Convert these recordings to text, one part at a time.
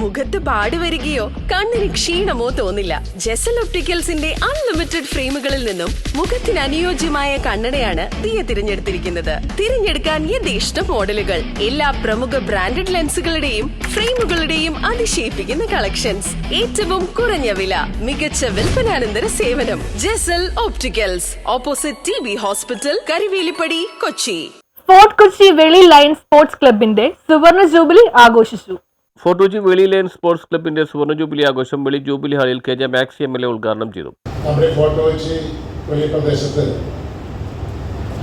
മുഖത്ത് പാടി വരികയോ കണ്ണിന് ക്ഷീണമോ തോന്നില്ല. ജെസൽ ഒപ്റ്റിക്കൽസിന്റെ അൺലിമിറ്റഡ് ഫ്രെയിമുകളിൽ നിന്നും മുഖത്തിന് അനുയോജ്യമായ കണ്ണടയാണ് ദിയ തിരഞ്ഞെടുത്തിരിക്കുന്നത്. തിരഞ്ഞെടുക്കാൻ യഥേഷ്ട മോഡലുകൾ. എല്ലാ പ്രമുഖ ബ്രാൻഡഡ് ലെൻസുകളുടെയും ഫ്രെയിമുകളുടെയും അതിശയിപ്പിക്കുന്ന കളക്ഷൻസ്. ഏറ്റവും കുറഞ്ഞ വില മികച്ച വിൽപ്പനാനന്തര സേവനം. Jesal opticals opposite T B hospital Karivelippady Kochi. Sports Kochi Veli line sports ക്ലബിന്റെ സുവർണ ജൂബിലി ആഘോഷിച്ചു. Fort Kochi Veli line sports ക്ലബിന്റെ സുവർണ ജൂബിലി ആഘോഷം വെളി ജൂബിലി ഹാളിൽ K J Maxi M L A ഉദ്ഘാടനം ചെയ്തു. നമ്മുടെ ഫോർട്ട് കൊച്ചി വലിയ പ്രദേശത്ത്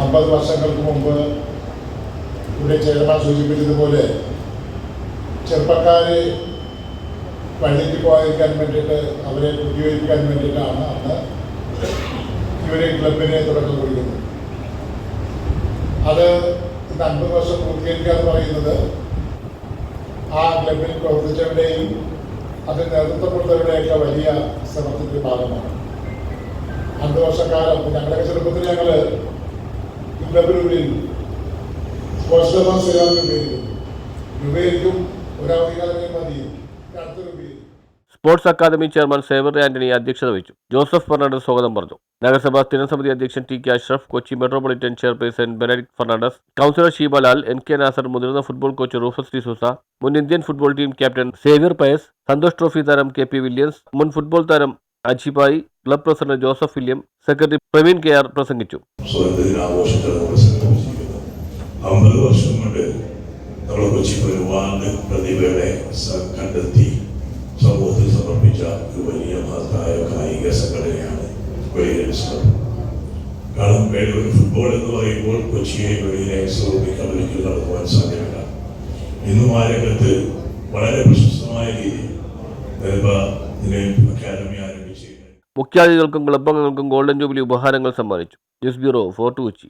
അമ്പത് വർഷങ്ങൾക്ക് മുമ്പ് ഇവിടെ ചെയർമാൻ സൂചിപ്പിച്ചതുപോലെ ചെറുപ്പക്കാരെ വഴിക്ക് പോകാതിരിക്കാൻ വേണ്ടിയിട്ട് അവരെ പുതിയവരിക്കാൻ വേണ്ടിയിട്ടാണ് അന്ന് ഇവരെ ക്ലബിനെ തുടക്കം കുറിക്കുന്നത്. അത് ഇന്ന് അൻപത് വർഷം പൂർത്തീകരിക്കുക എന്ന് പറയുന്നത് ആ ക്ലബിൽ പ്രവർത്തിച്ചവരുടെയും അത് നേതൃത്വം കൊടുത്തവരുടെയൊക്കെ വലിയ ശ്രമത്തിന്റെ ഭാഗമാണ്. അഞ്ചു വർഷക്കാലം ഞങ്ങളുടെ ചെറുപ്പത്തിൽ ഞങ്ങൾ ക്ലബിൽ ഉപയോഗിക്കും സ്പോർട്സ് ക്ലബ് സ്ഥിരം ഉപയോഗിക്കും മതി. അടുത്ത ഉപയോഗിക്കും sports academy chairman Xavier Antony അധ്യക്ഷത വഹിച്ചു. ജോസഫ് ഫെർണാണ്ടസ് സ്വാഗതം പറഞ്ഞു. നഗരസഭാ സ്ഥിരസമിതി അധ്യക്ഷൻ T K Ashraf Kochi metropolitan chairperson Benedict Fernandez councillor Sheebalal N K Nasar മുതിർന്ന ഫുട്ബോൾ കോച്ച് റൂഫസ് ഡിസൂസ മുൻ Indian football team captain Xavier Pius Santhosh trophy താരം കെ പി വില്യംസ് മുൻ ഫുട്ബോൾ താരം Ajibai club president Joseph William secretary Praveen K R പ്രസംഗിച്ചു. അമ്പത് വർഷം കൊണ്ട് നമ്മൾ കൊച്ചിക്ക് ഒരുപാട് സമൂഹത്തിൽ സമർപ്പിച്ച ഒരു വലിയ മഹത്തായ കായിക സംഘടനയാണ് വെളിയിലൻസ് ക്ലബ് കാരണം വേറെ ഒരു ഫുട്ബോൾ എന്ന് പറയുമ്പോൾ കൊച്ചിയെ വെളിയിലെ ഒളിമ്പിക് ഒരിക്കലും നടത്തുവാൻ സാധ്യമല്ല. ഇന്നും ആ രംഗത്ത് വളരെ പ്രശസ്തമായ രീതിയിൽ അക്കാദമി ആരംഭിച്ചു മുഖ്യാതിഥികൾക്കും ക്ലബ് അംഗങ്ങൾക്കും ഗോൾഡൻ ജൂബിലി ഉപഹാരങ്ങൾ സമ്മാനിച്ചു. News bureau Fort Kochi.